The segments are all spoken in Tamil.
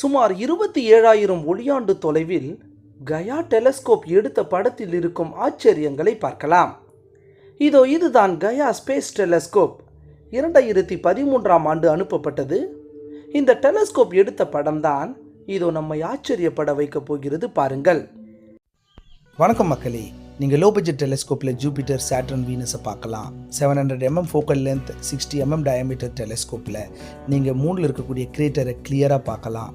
சுமார் இருபத்தி ஏழாயிரம் ஒளியாண்டு தொலைவில் கயா டெலஸ்கோப் எடுத்த படத்தில் இருக்கும் ஆச்சரியங்களை பார்க்கலாம். இதோ இதுதான் கயா ஸ்பேஸ் டெலஸ்கோப். இரண்டாயிரத்தி பதிமூன்றாம் ஆண்டு அனுப்பப்பட்டது. இந்த டெலஸ்கோப் எடுத்த படம்தான் இதோ நம்மை ஆச்சரியப்பட வைக்கப் போகிறது பாருங்கள். வணக்கம் மக்களே. நீங்கள் லோ பட்ஜெட் டெலஸ்கோப்பில் ஜூபிட்டர் சேட்ரன் வீனஸை பார்க்கலாம். Seven hundred mm focal length sixty mm diameter டெலிஸ்கோப்பில் நீங்கள் மூணில் இருக்கக்கூடிய கிரேட்டரை கிளியராக பார்க்கலாம்.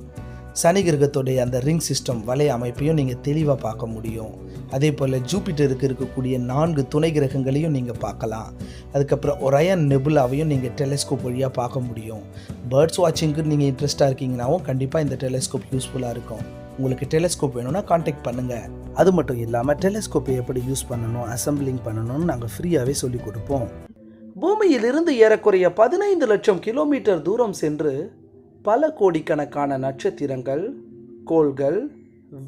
சனி கிரகத்துடைய அந்த ரிங் சிஸ்டம் வலை அமைப்பையும் நீங்கள் தெளிவாக பார்க்க முடியும். அதே போல் ஜூபிட்டருக்கு இருக்கக்கூடிய நான்கு துணை கிரகங்களையும் நீங்கள் பார்க்கலாம். அதுக்கப்புறம் ஒரயன் நெபுலாவையும் நீங்கள் டெலிஸ்கோப் வழியாக பார்க்க முடியும். பேர்ட்ஸ் வாட்சிங்க்கு நீங்கள் இன்ட்ரெஸ்ட்டாக இருக்கீங்கனாவும் கண்டிப்பாக இந்த டெலிஸ்கோப் யூஸ்ஃபுல்லாக இருக்கும். உங்களுக்கு டெலஸ்கோப் வேணும்னா காண்டாக்ட் பண்ணுங்கள் அது மட்டும் இல்லாமல் டெலிஸ்கோப்பை எப்படி யூஸ் பண்ணணும் அசம்பிளிங் பண்ணணும்னு நாங்கள் ஃப்ரீயாகவே சொல்லிக் கொடுப்போம். பூமியிலிருந்து ஏறக்குறைய பதினைந்து லட்சம் கிலோமீட்டர் தூரம் சென்று பல கோடிக்கணக்கான நட்சத்திரங்கள் கோள்கள்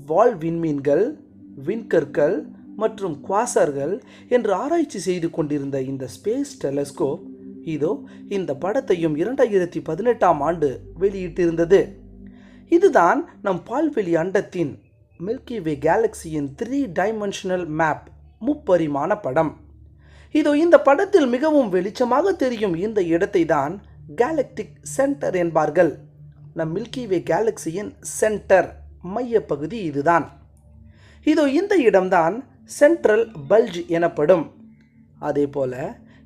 வால் விண்மீன்கள் விண்கற்கள் மற்றும் குவாசர்கள் என்று ஆராய்ச்சி செய்து கொண்டிருந்த இந்த ஸ்பேஸ் டெலஸ்கோப் இதோ இந்த படத்தையும் இரண்டாயிரத்தி பதினெட்டாம் ஆண்டு வெளியிட்டிருந்தது. இதுதான் நம் பால்வெளி அண்டத்தின் மில்கி வே கேலக்சியின் த்ரீ டைமென்ஷனல் மேப் முப்பரிமாண படம். இதோ இந்த படத்தில் மிகவும் வெளிச்சமாக தெரியும் இந்த இடத்தை தான் கேலக்டிக் சென்டர் என்பார்கள். நம் மில்கி வே கேலக்சியின் சென்டர் மையப்பகுதி இதுதான். இதோ இந்த இடம்தான் சென்ட்ரல் பல்ஜ் எனப்படும். அதே போல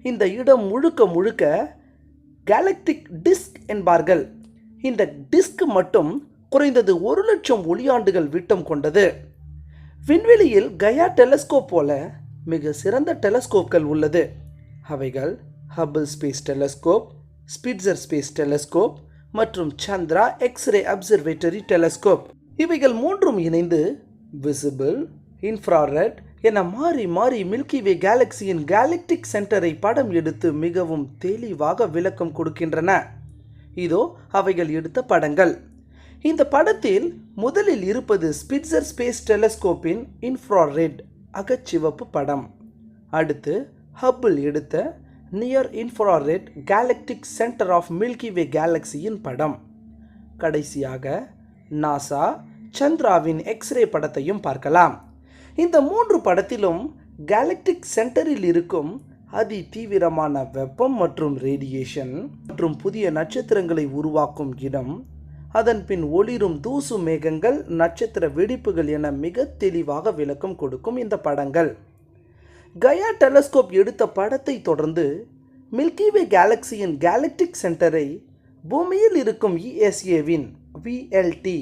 இந்த இடம் முழுக்க முழுக்க கேலக்டிக் டிஸ்க் என்பார்கள். இந்த டிஸ்க் மட்டும் குறைந்தது ஒரு லட்சம் ஒளியாண்டுகள் விட்டம் கொண்டது. விண்வெளியில் கயா டெலஸ்கோப் போல மிக சிறந்த டெலஸ்கோப்கள் உள்ளது. அவைகள் Hubble space telescope Spitzer space telescope மற்றும் சந்திரா எக்ஸ்ரே அப்சர்வேட்டரி டெலஸ்கோப். இவைகள் மூன்றும் இணைந்து விசிபிள் இன்ஃப்ராரெட் என மாறி மாறி மில்கி வே கேலக்சியின் கேலக்டிக் சென்டரை படம் எடுத்து மிகவும் தெளிவாக விளக்கம் கொடுக்கின்றன. இதோ அவைகள் எடுத்த படங்கள். இந்த படத்தில் முதலில் இருப்பது ஸ்பிட்சர் ஸ்பேஸ் டெலஸ்கோப்பின் இன்ஃப்ராரெட் அகச்சிவப்பு படம். அடுத்து ஹப்பிள் எடுத்த near infrared galactic centre of Milky Way கேலக்சியின் படம். கடைசியாக நாசா சந்திராவின் எக்ஸ்ரே படத்தையும் பார்க்கலாம். இந்த மூன்று படத்திலும் கேலக்டிக் சென்டரில் இருக்கும் அதி தீவிரமான வெப்பம் மற்றும் ரேடியேஷன் மற்றும் புதிய நட்சத்திரங்களை உருவாக்கும் இடம் அதன் பின் ஒளிரும் தூசு மேகங்கள் நட்சத்திர வெடிப்புகள் என மிக தெளிவாக விளக்கம் கொடுக்கும் இந்த படங்கள். கயா டெலஸ்கோப் எடுத்த படத்தை தொடர்ந்து மில்கி வே கேலக்சியின் கேலக்டிக் சென்டரை பூமியில் இருக்கும் இஎஸ்ஏவின் VLT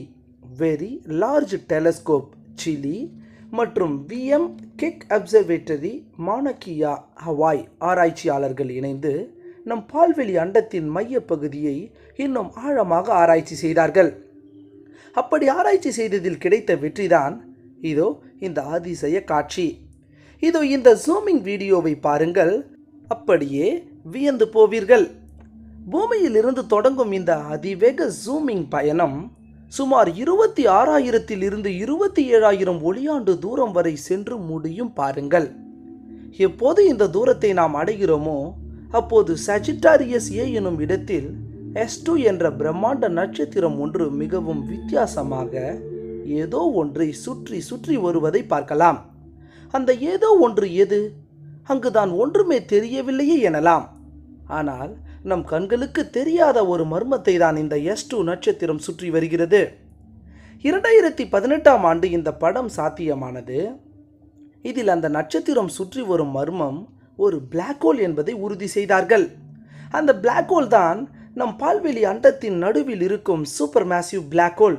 very large telescope Chile மற்றும் VM Keck observatory Mauna Kea Hawaii ஆராய்ச்சியாளர்கள் இணைந்து நம் பால்வெளி அண்டத்தின் மையப்பகுதியை இன்னும் ஆழமாக ஆராய்ச்சி செய்தார்கள். அப்படி ஆராய்ச்சி செய்ததில் கிடைத்த வெற்றிதான் இதோ இந்த அதிசய காட்சி. இதோ இந்த ஜூமிங் வீடியோவை பாருங்கள். அப்படியே வியந்து போவீர்கள். பூமியிலிருந்து தொடங்கும் இந்த அதிவேக ஜூமிங் பயணம் சுமார் இருபத்தி ஆறாயிரத்தில் இருந்து இருபத்தி ஏழாயிரம் ஒளியாண்டு தூரம் வரை சென்று முடியும் பாருங்கள். எப்போது இந்த தூரத்தை நாம் அடைகிறோமோ அப்போது சஜிட்டாரியஸ் ஏ எனும் இடத்தில் எஸ் டூ என்ற பிரம்மாண்ட நட்சத்திரம் ஒன்று மிகவும் வித்தியாசமாக ஏதோ ஒன்றை சுற்றி சுற்றி வருவதை பார்க்கலாம். அந்த ஏதோ ஒன்று எது? அங்குதான் ஒன்றுமே தெரியவில்லையே எனலாம். ஆனால் நம் கண்களுக்கு தெரியாத ஒரு மர்மத்தை தான் இந்த எஸ் டூ நட்சத்திரம் சுற்றி வருகிறது. இரண்டாயிரத்தி பதினெட்டாம் ஆண்டு இந்த படம் சாத்தியமானது. இதில் அந்த நட்சத்திரம் சுற்றி வரும் மர்மம் ஒரு பிளாக் ஹோல் என்பதை உறுதி செய்தார்கள். அந்த பிளாக் ஹோல் தான் நம் பால்வெளி அண்டத்தின் நடுவில் இருக்கும் சூப்பர் மேசிவ் பிளாக் ஹோல்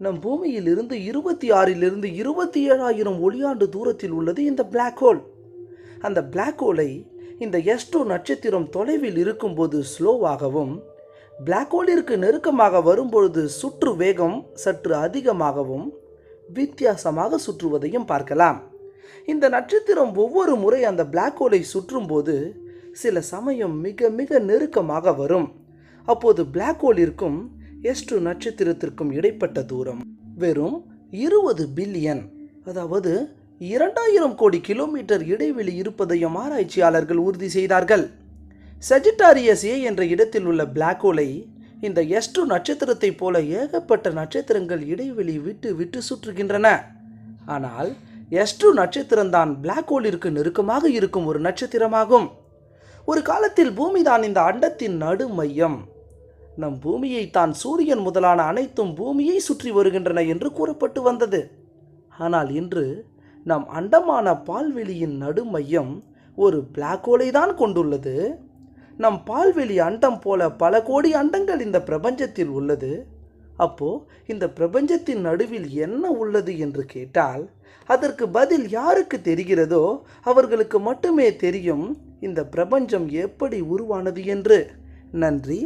நம் பூமியில் இருந்து இருபத்தி ஆறிலிருந்து இருபத்தி ஏழாயிரம் ஒளியாண்டு தூரத்தில் உள்ளது இந்த பிளாக் ஹோல் அந்த பிளாக் ஹோலை இந்த எஸ்டோ நட்சத்திரம் தொலைவில் இருக்கும்போது ஸ்லோவாகவும் பிளாக் ஹோலிற்கு நெருக்கமாக வரும்பொழுது சுற்று வேகம் சற்று அதிகமாகவும் வித்தியாசமாக சுற்றுவதையும் பார்க்கலாம். இந்த நட்சத்திரம் ஒவ்வொரு முறை அந்த பிளாக் ஹோலை சுற்றும்போது சில சமயம் மிக மிக நெருக்கமாக வரும். அப்போது பிளாக் ஹோலிற்கும் எஸ் டூ நட்சத்திரத்திற்கும் இடைப்பட்ட தூரம் வெறும் இருபது பில்லியன் அதாவது இரண்டாயிரம் கோடி கிலோமீட்டர் இடைவெளி இருப்பதையும் ஆராய்ச்சியாளர்கள் உறுதி செய்தார்கள். சஜிட்டாரியஸ் ஏ என்ற இடத்தில் உள்ள பிளாக் ஹோலை இந்த எஸ்டு நட்சத்திரத்தைப் போல ஏகப்பட்ட நட்சத்திரங்கள் இடைவெளி விட்டு விட்டு சுற்றுகின்றன. ஆனால் எஸ்டு நட்சத்திரம்தான் பிளாக் ஹோலிற்கு நெருக்கமாக இருக்கும் ஒரு நட்சத்திரமாகும். ஒரு காலத்தில் பூமிதான் இந்த அண்டத்தின் நடு மையம் நம் பூமியை தான் சூரியன் முதலான அனைத்தும் பூமியை சுற்றி வருகின்றன என்று கூறப்பட்டு வந்தது. ஆனால் இன்று நம் அண்டமான பால்வெளியின் நடு மையம் ஒரு பிளாக் ஹோலை தான் கொண்டுள்ளது. நம் பால்வெளி அண்டம் போல பல கோடி அண்டங்கள் இந்த பிரபஞ்சத்தில் உள்ளது. அப்போ இந்த பிரபஞ்சத்தின் நடுவில் என்ன உள்ளது என்று கேட்டால் அதற்கு பதில் யாருக்கு தெரிகிறதோ அவர்களுக்கு மட்டுமே தெரியும் இந்த பிரபஞ்சம் எப்படி உருவானது என்று. நன்றி.